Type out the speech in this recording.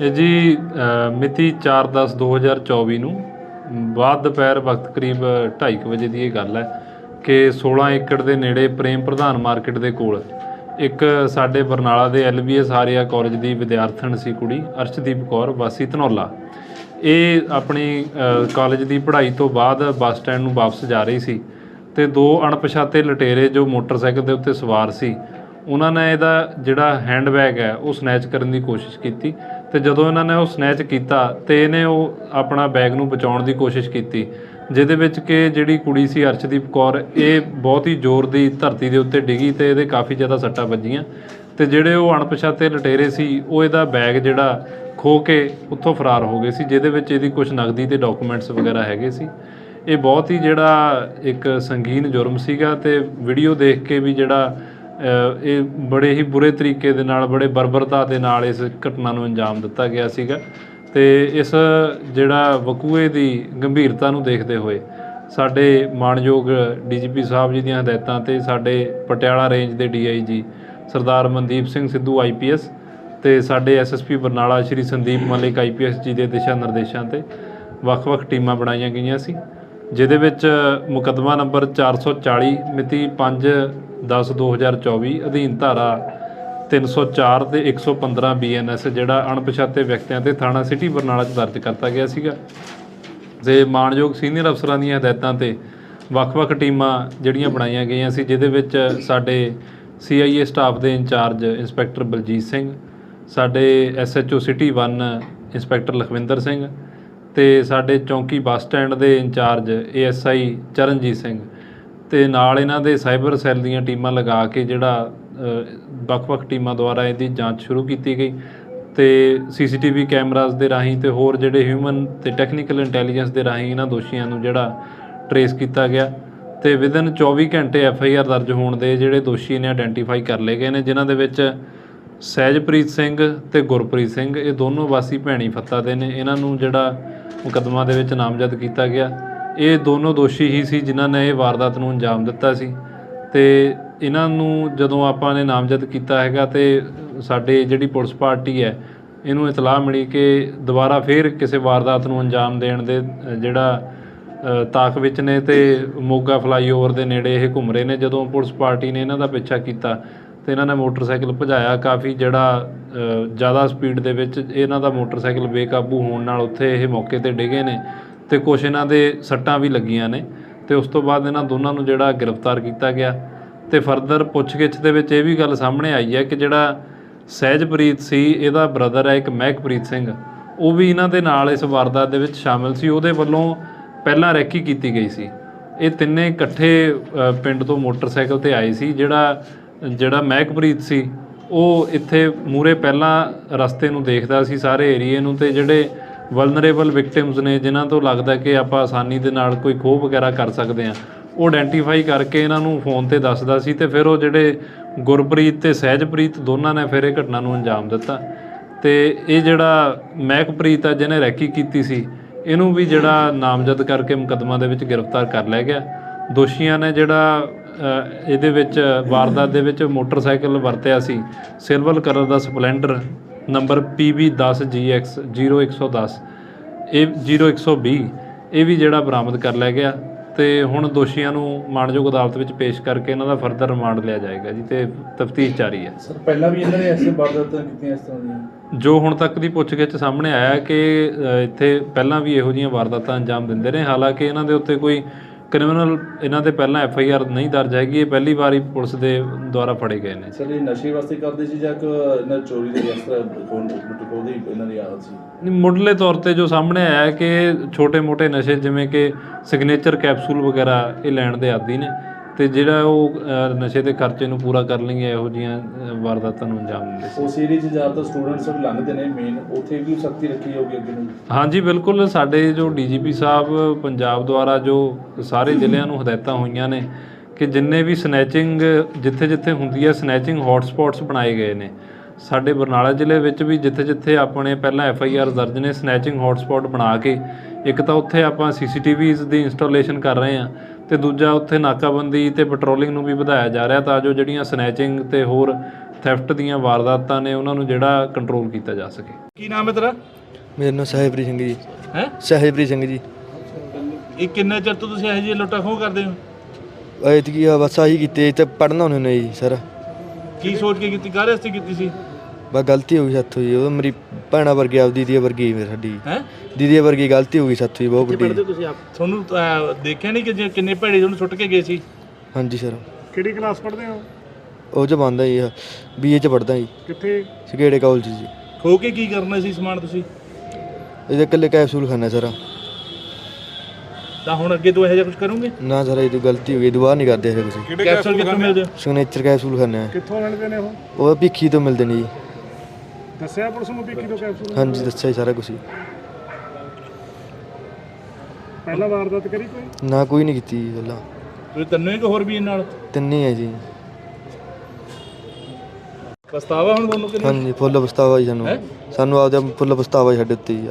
ਇਹ ਜੀ ਅ, ਮਿਤੀ 4/10/2024 ਨੂੰ ਬਾਅਦ ਦੁਪਹਿਰ ਵਕਤ ਕਰੀਬ 2:30 ਵਜੇ ਦੀ ਇਹ ਗੱਲ ਹੈ ਕਿ 16 ਏਕੜ ਦੇ ਨੇੜੇ ਪ੍ਰੇਮ ਪ੍ਰਧਾਨ ਮਾਰਕੀਟ ਦੇ ਕੋਲ ਇੱਕ ਸਾਡੇ ਬਰਨਾਲਾ ਦੇ ਐਲਬੀਐਸ ਆਰੀਆ ਕਾਲਜ ਦੀ ਵਿਦਿਆਰਥਣ ਸੀ ਕੁੜੀ ਅਰਸ਼ਦੀਪ ਕੌਰ ਵਾਸੀ ਧਨੌਲਾ। ਇਹ ਆਪਣੀ ਅ, ਕਾਲਜ ਦੀ ਪੜ੍ਹਾਈ ਤੋਂ ਬਾਅਦ ਬੱਸ ਸਟੈਂਡ ਨੂੰ ਵਾਪਸ ਜਾ ਰਹੀ ਸੀ ਤੇ ਦੋ ਅਣਪਛਾਤੇ ਲਟੇਰੇ ਜੋ ਮੋਟਰਸਾਈਕਲ ਦੇ ਉੱਤੇ ਸਵਾਰ ਸੀ ਉਹਨਾਂ ਨੇ ਇਹਦਾ ਜਿਹੜਾ ਹੈਂਡਬੈਗ ਹੈ ਉਹ ਸਨੈਚ ਕਰਨ ਦੀ ਕੋਸ਼ਿਸ਼ ਕੀਤੀ ਤੇ ਜਦੋਂ ਇਹਨਾਂ ਨੇ ਉਹ ਸਨੈਚ ਕੀਤਾ ਤੇ ਇਹਨੇ ਉਹ ਆਪਣਾ ਬੈਗ ਨੂੰ ਬਚਾਉਣ ਦੀ ਕੋਸ਼ਿਸ਼ ਕੀਤੀ, ਜਿਹਦੇ ਵਿੱਚ ਕਿ ਜਿਹੜੀ ਕੁੜੀ ਸੀ ਅਰਸ਼ਦੀਪ ਕੌਰ, ਇਹ ਬਹੁਤ ਹੀ ਜ਼ੋਰ ਦੀ ਧਰਤੀ ਦੇ ਉੱਤੇ ਡਿੱਗੀ ਤੇ ਇਹਦੇ ਕਾਫੀ ਜ਼ਿਆਦਾ ਸੱਟਾਂ ਵੱਜੀਆਂ ਤੇ ਜਿਹੜੇ ਉਹ ਅਣਪਛਾਤੇ ਲਟੇਰੇ ਸੀ, ਉਹ ਇਹਦਾ ਬੈਗ ਜਿਹੜਾ ਖੋ ਕੇ ਉੱਥੋਂ ਫਰਾਰ ਹੋ ਗਏ ਸੀ, ਜਿਹਦੇ ਵਿੱਚ ਇਹਦੀ ਕੁਝ ਨਗਦੀ ਤੇ ਡਾਕੂਮੈਂਟਸ ਵਗੈਰਾ ਹੈਗੇ ਸੀ। ਇਹ ਬਹੁਤ ਹੀ ਜਿਹੜਾ ਇੱਕ ਸੰਗੀਨ ਜੁਰਮ ਸੀਗਾ ਤੇ ਵੀਡੀਓ ਦੇਖ ਕੇ ਵੀ ਜਿਹੜਾ ਇਹ ਬੜੇ ਹੀ ਬੁਰੇ ਤਰੀਕੇ ਦੇ ਨਾਲ, ਬੜੇ ਬਰਬਰਤਾ ਦੇ ਨਾਲ ਇਸ ਘਟਨਾ ਨੂੰ ਅੰਜਾਮ ਦਿੱਤਾ ਗਿਆ ਸੀਗਾ। ਤੇ ਇਸ ਜਿਹੜਾ ਵਕੂਏ ਦੀ ਗੰਭੀਰਤਾ ਨੂੰ ਦੇਖਦੇ ਹੋਏ ਸਾਡੇ ਮਾਣਯੋਗ ਡੀਜੀਪੀ ਸਾਹਿਬ ਜੀ ਦੀਆਂ ਹਦਾਇਤਾਂ ਤੇ ਸਾਡੇ ਪਟਿਆਲਾ ਰੇਂਜ ਦੇ ਡੀਆਈਜੀ ਸਰਦਾਰ ਮਨਦੀਪ ਸਿੰਘ ਸਿੱਧੂ ਆਈਪੀਐਸ ਤੇ ਸਾਡੇ ਐਸਐਸਪੀ ਬਰਨਾਲਾ ਸ਼੍ਰੀ ਸੰਦੀਪ ਮਲਿਕ ਆਈਪੀਐਸ ਜੀ ਦੇ ਦਿਸ਼ਾ ਨਿਰਦੇਸ਼ਾਂ ਤੇ ਵੱਖ-ਵੱਖ ਟੀਮਾਂ ਬਣਾਈਆਂ ਗਈਆਂ ਸੀ। ਜਿਹਦੇ ਵਿੱਚ ਮੁਕੱਦਮਾ ਨੰਬਰ 440 ਮਿਤੀ 5/10/2024 ਅਧੀਨ ਧਾਰਾ 304 ਤੇ 115 ਬੀਐਨਐਸ ਜਿਹੜਾ ਅਣਪਛਾਤੇ ਵਿਅਕਤੀਆਂ ਤੇ ਥਾਣਾ ਸਿਟੀ ਬਰਨਾਲਾ 'ਚ ਦਰਜ ਕਰਤਾ ਗਿਆ ਸੀਗਾ। ਤੇ ਮਾਣਯੋਗ ਸੀਨੀਅਰ ਅਫਸਰਾਂ ਦੀਆਂ ਹਦਾਇਤਾਂ ਤੇ ਵੱਖ-ਵੱਖ ਟੀਮਾਂ ਜਿਹੜੀਆਂ ਬਣਾਈਆਂ ਗਈਆਂ ਸੀ, ਜਿਹਦੇ ਵਿੱਚ ਸਾਡੇ ਸੀਆਈਏ ਸਟਾਫ ਦੇ ਇੰਚਾਰਜ ਇੰਸਪੈਕਟਰ ਬਲਜੀਤ ਸਿੰਘ, ਸਾਡੇ SHO city 1 inspector Lakhwinder Singh ਤੇ ਸਾਡੇ ਚੌਂਕੀ ਬੱਸ ਸਟੈਂਡ ਦੇ ਇੰਚਾਰਜ ਏਐਸਆਈ ਚਰਨਜੀਤ ਸਿੰਘ ਤੇ ਨਾਲ ਇਹਨਾਂ ਦੇ ਸਾਈਬਰ ਸੈੱਲ ਦੀਆਂ ਟੀਮਾਂ ਲਗਾ ਕੇ ਜਿਹੜਾ ਵੱਖ-ਵੱਖ ਟੀਮਾਂ ਦੁਆਰਾ ਇਹਦੀ ਜਾਂਚ ਸ਼ੁਰੂ ਕੀਤੀ ਗਈ ਤੇ ਸੀਸੀਟੀਵੀ ਕੈਮਰਾਜ਼ ਦੇ ਰਾਹੀਂ ਤੇ ਹੋਰ ਜਿਹੜੇ ਹਿਊਮਨ ਤੇ ਟੈਕਨੀਕਲ ਇੰਟੈਲੀਜੈਂਸ ਦੇ ਰਾਹੀਂ ਇਹਨਾਂ ਦੋਸ਼ੀਆਂ ਨੂੰ ਜਿਹੜਾ ਟਰੇਸ ਕੀਤਾ ਗਿਆ ਤੇ ਵਿਦਨ 24 ਘੰਟੇ ਐਫ ਆਈ ਆਰ ਦਰਜ ਹੋਣ ਦੇ ਜਿਹੜੇ ਦੋਸ਼ੀ ਨੇ ਆਇਡੈਂਟੀਫਾਈ ਕਰ ਲਏ ਗਏ ਨੇ, ਜਿਨ੍ਹਾਂ ਦੇ ਵਿੱਚ ਸਹਿਜਪ੍ਰੀਤ ਸਿੰਘ ਤੇ ਗੁਰਪ੍ਰੀਤ ਸਿੰਘ, ਇਹ ਦੋਨੋਂ ਵਾਸੀ ਭੈਣੀ ਫੱਤਾ ਦੇ ਨੇ। ਇਹਨਾਂ ਨੂੰ ਜਿਹੜਾ ਮੁਕੱਦਮਾ ਦੇ ਵਿੱਚ ਨਾਮਜ਼ਦ ਕੀਤਾ ਗਿਆ। ਇਹ ਦੋਨੋਂ ਦੋਸ਼ੀ ਹੀ ਸੀ ਜਿਨ੍ਹਾਂ ਨੇ ਇਹ ਵਾਰਦਾਤ ਨੂੰ ਅੰਜਾਮ ਦਿੱਤਾ ਸੀ। ਤੇ ਇਹਨਾਂ ਨੂੰ ਜਦੋਂ ਆਪਾਂ ਨੇ ਨਾਮਜ਼ਦ ਕੀਤਾ ਹੈਗਾ ਤੇ ਸਾਡੇ ਜਿਹੜੀ ਪੁਲਿਸ ਪਾਰਟੀ ਹੈ ਇਹਨੂੰ ਇਤਲਾਹ ਮਿਲੀ ਕਿ ਦੁਬਾਰਾ ਫੇਰ ਕਿਸੇ ਵਾਰਦਾਤ ਨੂੰ ਅੰਜਾਮ ਦੇਣ ਦੇ ਜਿਹੜਾ ਅ, ਤਾਕ ਵਿੱਚ ਨੇ ਤੇ ਮੋਗਾ ਫਲਾਈਓਵਰ ਦੇ ਨੇੜੇ ਇਹ ਘੁੰਮ ਰਹੇ ਨੇ। ਜਦੋਂ ਪੁਲਿਸ ਪਾਰਟੀ ਨੇ ਇਹਨਾਂ ਦਾ ਪਿੱਛਾ ਕੀਤਾ ਤੇ ਇਹਨਾਂ ਨੇ ਮੋਟਰਸਾਈਕਲ ਭਜਾਇਆ। ਕਾਫੀ ਜਿਹੜਾ ਜ਼ਿਆਦਾ ਸਪੀਡ ਦੇ ਵਿੱਚ ਇਹਨਾਂ ਦਾ ਮੋਟਰਸਾਈਕਲ ਬੇਕਾਬੂ ਹੋਣ ਨਾਲ ਉੱਥੇ ਇਹ ਮੌਕੇ ਤੇ ਡਿੱਗੇ ਨੇ ਤੇ ਕੁਛ ਇਹਨਾਂ ਦੇ ਸੱਟਾਂ ਵੀ ਲੱਗੀਆਂ ਨੇ ਤੇ ਉਸ ਤੋਂ ਬਾਅਦ ਇਹਨਾਂ ਦੋਨਾਂ ਨੂੰ ਜਿਹੜਾ ਗ੍ਰਿਫਤਾਰ ਕੀਤਾ ਗਿਆ। ਤੇ ਫਰਦਰ ਪੁੱਛਗਿੱਛ ਦੇ ਵਿੱਚ ਇਹ ਵੀ ਗੱਲ ਸਾਹਮਣੇ ਆਈ ਹੈ ਕਿ ਜਿਹੜਾ ਸਹਿਜਪ੍ਰੀਤ ਸੀ, ਇਹਦਾ ਬ੍ਰਦਰ ਹੈ ਇੱਕ ਮਹਿਕਪ੍ਰੀਤ ਸਿੰਘ। ਉਹ ਵੀ ਇਹਨਾਂ ਦੇ ਨਾਲ ਇਸ ਵਾਰਦਾਤ ਦੇ ਵਿੱਚ ਸ਼ਾਮਿਲ ਸੀ। ਉਹਦੇ ਵੱਲੋਂ ਪਹਿਲਾਂ ਰੈਕੀ ਕੀਤੀ ਗਈ ਸੀ। ਇਹ ਤਿੰਨੇ ਇਕੱਠੇ ਪਿੰਡ ਤੋਂ ਮੋਟਰਸਾਈਕਲ ਤੇ ਆਏ ਸੀ। ਜਿਹੜਾ ਜਿਹੜਾ ਮਹਿਕਪ੍ਰੀਤ ਸੀ, ਉਹ ਇੱਥੇ ਮੂਰੇ ਪਹਿਲਾਂ ਰਸਤੇ ਨੂੰ ਦੇਖਦਾ ਸੀ, ਸਾਰੇ ਏਰੀਏ ਨੂੰ ਤੇ ਜਿਹੜੇ ਵਲਨਰੇਬਲ ਵਿਕਟਿਮਸ ਨੇ, ਜਿਨ੍ਹਾਂ ਤੋਂ ਲੱਗਦਾ ਕਿ ਆਪਾਂ ਆਸਾਨੀ ਦੇ ਨਾਲ ਕੋਈ ਖੋਹ ਵਗੈਰਾ ਕਰ ਸਕਦੇ ਆ ਉਹ ਆਇਡੈਂਟੀਫਾਈ ਕਰਕੇ ਇਹਨਾਂ ਨੂੰ ਫੋਨ ਤੇ ਦੱਸਦਾ ਸੀ ਤੇ ਫਿਰ ਉਹ ਜਿਹੜੇ ਗੁਰਪ੍ਰੀਤ ਤੇ ਸਹਿਜਪ੍ਰੀਤ ਦੋਨਾਂ ਨੇ ਫਿਰ ਇਹ ਘਟਨਾ ਨੂੰ ਅੰਜਾਮ ਦਿੱਤਾ। ਤੇ ਇਹ ਜਿਹੜਾ ਮਹਿਕਪ੍ਰੀਤ ਆ, ਜਿਹਨੇ ਰੈਕੀ ਕੀਤੀ ਸੀ, ਇਹਨੂੰ ਵੀ ਜਿਹੜਾ ਨਾਮਜ਼ਦ ਕਰਕੇ ਮੁਕੱਦਮਾ ਦੇ ਵਿੱਚ ਗ੍ਰਿਫਤਾਰ ਕਰ ਲਿਆ ਗਿਆ। ਦੋਸ਼ੀਆਂ ਨੇ ਜਿਹੜਾ ਇਹਦੇ ਵਿੱਚ ਵਾਰਦਾਤ ਦੇ ਵਿੱਚ ਮੋਟਰਸਾਈਕਲ ਵਰਤਿਆ ਸੀ। ਸਿਲਵਰ ਕਲਰ ਦਾ ਸਪਲੈਂਡਰ ਨੰਬਰ PB10GX 0110 ਇਹ 0120 ਇਹ ਵੀ ਜਿਹੜਾ ਬਰਾਮਦ ਕਰ ਲਿਆ ਗਿਆ ਤੇ ਹੁਣ ਦੋਸ਼ੀਆਂ ਨੂੰ ਮਾਣਯੋਗ ਅਦਾਲਤ ਵਿੱਚ ਪੇਸ਼ ਕਰਕੇ ਇਹਨਾਂ ਦਾ ਫਰਦਰ ਰਿਮਾਂਡ ਲਿਆ ਜਾਏਗਾ ਜੀ ਤੇ ਤਫਤੀਸ਼ ਜਾਰੀ ਹੈ। ਸਰ ਪਹਿਲਾਂ ਵੀ ਇਹਨਾਂ ਨੇ ਐਸੇ ਵਾਰਦਾਤਾਂ ਕੀਤੀਆਂ ਇਸ ਤਰ੍ਹਾਂ ਦੀਆਂ? ਜੋ ਹੁਣ ਤੱਕ ਦੀ ਪੁੱਛਗਿੱਛ ਸਾਹਮਣੇ ਆਇਆ ਕਿ ਇੱਥੇ ਪਹਿਲਾਂ ਵੀ ਇਹੋ ਜਿਹੀਆਂ ਵਾਰਦਾਤਾਂ ਅੰਜਾਮ ਦਿੰਦੇ ਨੇ ਹਾਲਾਂਕਿ ਇਹਨਾਂ ਦੇ ਉੱਤੇ ਕੋਈ ਕ੍ਰਿਮੀਨਲ ਇਹਨਾਂ ਦੇ ਪਹਿਲਾਂ ਐਫ ਆਈ ਆਰ ਨਹੀਂ ਦਰਜ ਹੈਗੀ ਇਹ ਪਹਿਲੀ ਵਾਰੀ ਪੁਲਿਸ ਦੇ ਦੁਆਰਾ ਫੜੇ ਗਏ ਨੇ। ਸਰ ਇਹ ਨਸ਼ੇ ਵਾਸਤੇ ਕਰਦੇ ਸੀ ਜਾਂ ਕਿ ਇਹਨਾਂ ਚੋਰੀ ਦੇ ਇਸ ਤਰ੍ਹਾਂ ਖੋਣ ਲੁੱਟ ਦੀ ਇਹਨਾਂ ਦੀ ਆਦਤ ਸੀ? ਨਹੀਂ, ਮੁੱਢਲੇ ਤੌਰ ਤੇ ਜੋ ਸਾਹਮਣੇ ਆਇਆ ਕਿ ਛੋਟੇ-ਮੋਟੇ ਨਸ਼ੇ ਜਿਵੇਂ ਕਿ ਸਿਗਨੇਚਰ ਕੈਪਸੂਲ ਵਗੈਰਾ ਇਹ ਲੈਣ ਦੇ ਆਦੀ ਨੇ। ਤੇ ਜਿਹੜਾ ਉਹ ਨਸ਼ੇ ਦੇ ਖਰਚੇ ਨੂੰ ਪੂਰਾ ਕਰਨ ਲਈ ਇਹੋ ਜਿਹੀਆਂ ਅ, ਵਾਰਦਾਤਾਂ ਨੂੰ ਅੰਜਾਮ ਦਿੰਦੇ ਸੀ। ਏਰੀਏ 'ਚ ਜ਼ਿਆਦਾਤਰ ਸਟੂਡੈਂਟਸ ਲੰਘਦੇ ਨੇ ਮੇਨ ਉੱਥੇ ਵੀ ਸਖਤੀ ਰੱਖੀ ਜਾਊਗੀ ਅੱਗੇ ਨੂੰ। ਹਾਂਜੀ ਬਿਲਕੁਲ ਸਾਡੇ ਜੋ ਡੀਜੀਪੀ ਸਾਹਿਬ ਪੰਜਾਬ ਦੁਆਰਾ ਜੋ ਸਾਰੇ ਜ਼ਿਲ੍ਹਿਆਂ ਨੂੰ ਹਦਾਇਤਾਂ ਹੋਈਆਂ ਨੇ ਕਿ ਜਿੰਨੇ ਵੀ ਸਨੈਚਿੰਗ ਜਿੱਥੇ-ਜਿੱਥੇ ਹੁੰਦੀ ਹੈ ਸਨੈਚਿੰਗ ਹੌਟਸਪੌਟਸ ਬਣਾਏ ਗਏ ਨੇ ਸਾਡੇ ਬਰਨਾਲਾ ਜ਼ਿਲ੍ਹੇ ਵਿੱਚ ਵੀ ਜਿੱਥੇ-ਜਿੱਥੇ ਆਪਣੇ ਪਹਿਲਾਂ ਐਫ ਆਈ ਆਰ ਦਰਜ ਨੇ ਸਨੈਚਿੰਗ ਹੌਟਸਪੌਟ ਬਣਾ ਕੇ ਇੱਕ ਤਾਂ ਉੱਥੇ ਆਪਾਂ ਸੀਸੀਟੀਵੀਜ਼ ਦੀ ਇੰਸਟਾਲੇਸ਼ਨ ਕਰ ਰਹੇ ਹਾਂ ਤੇ ਦੂਜਾ ਉੱਥੇ ਨਾਕਾਬੰਦੀ ਤੇ ਪੈਟਰੋਲਿੰਗ ਨੂੰ ਵੀ ਵਧਾਇਆ ਜਾ ਰਿਹਾ ਤਾਂ ਜੋ ਜਿਹੜੀਆਂ ਸਨੈਚਿੰਗ ਤੇ ਹੋਰ ਥੈਫਟ ਦੀਆਂ ਵਾਰਦਾਤਾਂ ਨੇ ਉਹਨਾਂ ਨੂੰ ਜਿਹੜਾ ਕੰਟਰੋਲ ਕੀਤਾ ਜਾ ਸਕੇ। ਕੀ ਨਾਮ ਹੈ ਤੇਰਾ? ਮੇਰਾ ਨਾਮ ਸਾਹਿਬਰੀ ਸਿੰਘ ਜੀ। ਹੈ? ਸਾਹਿਬਰੀ ਸਿੰਘ ਜੀ। ਇਹ ਕਿੰਨੇ ਚਿਰ ਤੋਂ ਤੁਸੀਂ ਇਹੋ ਜਿਹੇ ਲੁੱਟਾਂ ਖੋਹ ਕਰਦੇ ਹੋ? ਐਤਕੀ ਆ ਬਸ ਆਹੀ ਕੀਤੀ ਤੇ ਪੜਨਾ ਉਹਨੇ ਨੇ ਜੀ ਸਰ। ਕੀ ਸੋਚ ਕੇ ਕੀਤੀ? ਕਾਹਦੇ ਵਾਸਤੇ ਕੀਤੀ ਸੀ? ਬਸ ਗਲਤੀ ਹੋ ਗਈ ਸਾਥੋਂ ਜੀ ਉਹ ਮੇਰੀ ਭੈਣਾ ਵਰਗੀ ਆਪ ਦੀਦੀ ਵਰਗੀ ਮੇਰੀ ਸਾਡੀ। ਹੈ? ਦੀਦੀ ਵਰਗੀ ਗਲਤੀ ਹੋ ਗਈ ਸਾਥੋਂ ਜੀ ਬਹੁਤ ਵੱਡੀ। ਤੁਸੀਂ ਆਪ? ਤੁਹਾਨੂੰ ਅਹ, ਦੇਖਿਆ ਨਹੀਂ ਕਿ ਜੇ ਕਿੰਨੇ ਭੈੜੇ ਤੁਹਾਨੂੰ ਸੁੱਟ ਕੇ ਗਏ ਸੀ? ਹਾਂਜੀ ਸਰ ਕਿਹੜੀ ਕਲਾਸ ਪੜ੍ਹਦੇ ਹੋ? ਉਹ ਚ ਬੰਦਾ ਜੀ ਬੀਏ ਚ ਪੜਦਾ ਜੀ। ਕਿੱਥੇ? ਸਗੇੜੇ ਕਾਲਜ ਜੀ। ਖੋ ਕੇ ਕੀ ਕਰਨਾ ਸੀ ਸਮਾਨ ਤੁਸੀਂ? ਇਹਦੇ ਇਕੱਲੇ ਕੈਪਸੂਲ ਖਾਣਾ ਸਰ। ਤਾਂ ਹੁਣ ਅੱਗੇ ਤੋਂ ਇਹੋ ਜਿਹਾ ਕੁਝ ਕਰੋਗੇ? ਨਾ ਸਰ ਇਹ ਗਲਤੀ ਹੋ ਗਈ ਦੁਬਾਰਾ ਨਹੀਂ ਕਰਦੇ ਇਹ ਕੁਝ ਕੈਪਸੂਲ ਕਿੱਥੋਂ ਮਿਲਦੇ? ਆ? ਸਿਗਨੇਚਰ ਕੈਪਸੂਲ ਖਾਣਾ ਕਿੱਥੋਂ ਮਿਲਦੇ ਨੇ ਉਹ? ਉਹ ਭਿੱਖੀ ਤੋਂ ਮਿਲਦੇ ਨੇ ਜੀ। ਦੱਸਿਆ ਪੁਲਿਸ ਨੂੰ ਵੀ ਕਿਲੋ ਕੈਪਸੂਲ? ਹਾਂਜੀ ਦੱਸਿਆ ਜੀ ਸਾਰਾ ਕੁਝ ਪਹਿਲਾਂ ਵਾਰਦਾਤ ਕਰੀ ਕੋਈ? ਨਾ ਕੋਈ ਨਹੀਂ ਕੀਤੀ ਜੀ ਗੱਲਾਂ ਤੁਸੀਂ ਤੰਨੇ ਇੱਕ ਹੋਰ ਵੀ ਇਹ ਨਾਲ? ਤਿੰਨੇ ਹੈ ਜੀ। ਪਛਤਾਵਾ ਹੁਣ ਤੁਹਾਨੂੰ ਕਿ ਨਹੀਂ ਹਾਂਜੀ ਫੁੱਲ ਪਛਤਾਵਾ ਜੀ ਸਾਨੂੰ। ਸਾਨੂੰ ਆਪਦਾ ਫੁੱਲ ਪਛਤਾਵਾ ਜੀ ਸਾਡੇ ਉੱਤੇ ਜੀ